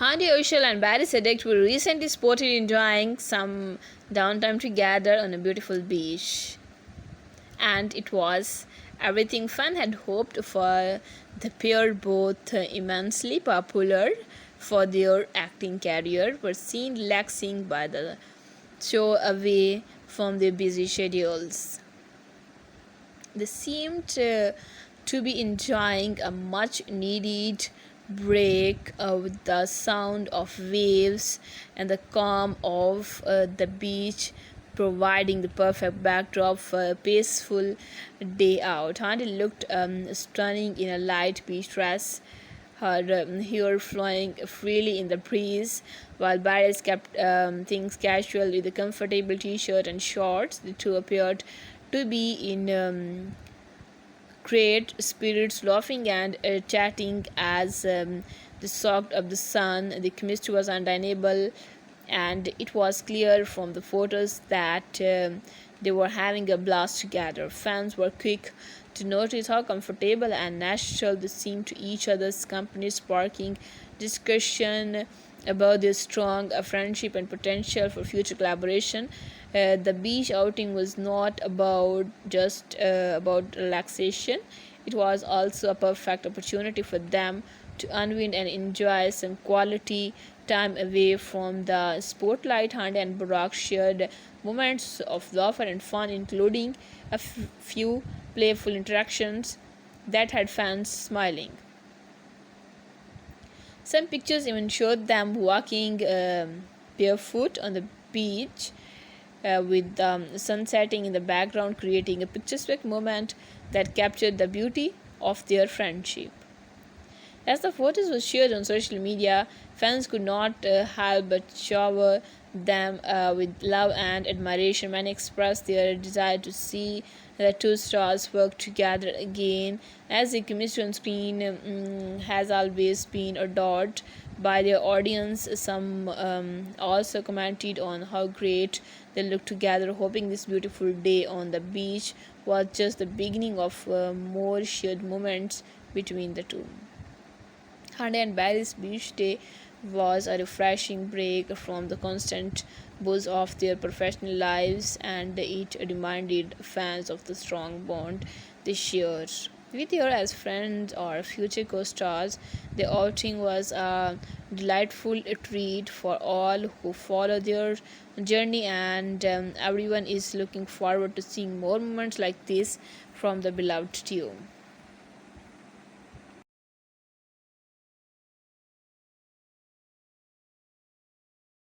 Handy Oshel and Barry Sedek were recently spotted enjoying some downtime together on a beautiful beach. And it was everything fun had hoped for the pair, both immensely popular for their acting career, were seen relaxing by the show away from their busy schedules. They seemed uh, to be enjoying a much needed break uh, with the sound of waves and the calm of uh, the beach providing the perfect backdrop for a peaceful day out. Handy looked um, stunning in a light beach dress, her um, hair flowing freely in the breeze, while Barris kept um, things casual with a comfortable t-shirt and shorts. The two appeared to be in um, great spirits, laughing and uh, chatting as um, soaked up the sun. The chemistry was undeniable, and it was clear from the photos that um, they were having a blast together. Fans were quick to notice how comfortable and natural they seemed to each other's company, sparking discussion about their strong uh, friendship and potential for future collaboration. Uh, the beach outing was not about just uh, about relaxation. It was also a perfect opportunity for them to unwind and enjoy some quality time away from the spotlight. Hunt and Barack shared moments of laughter and fun, including a f- few playful interactions that had fans smiling. Some pictures even showed them walking um, barefoot on the beach uh, with the um, sun setting in the background, creating a picturesque moment that captured the beauty of their friendship. As the photos were shared on social media, fans could not uh, help but shower them uh, with love and admiration. Many expressed their desire to see the two stars work together again, as the chemistry on screen um, has always been adored by their audience. Some um, also commented on how great they look together, hoping this beautiful day on the beach was just the beginning of uh, more shared moments between the two. Hyundai and Barry's beach day was a refreshing break from the constant buzz of their professional lives and it reminded fans of the strong bond they share. With her as friends or future co stars, the outing was a delightful treat for all who follow their journey, and um, everyone is looking forward to seeing more moments like this from the beloved tune.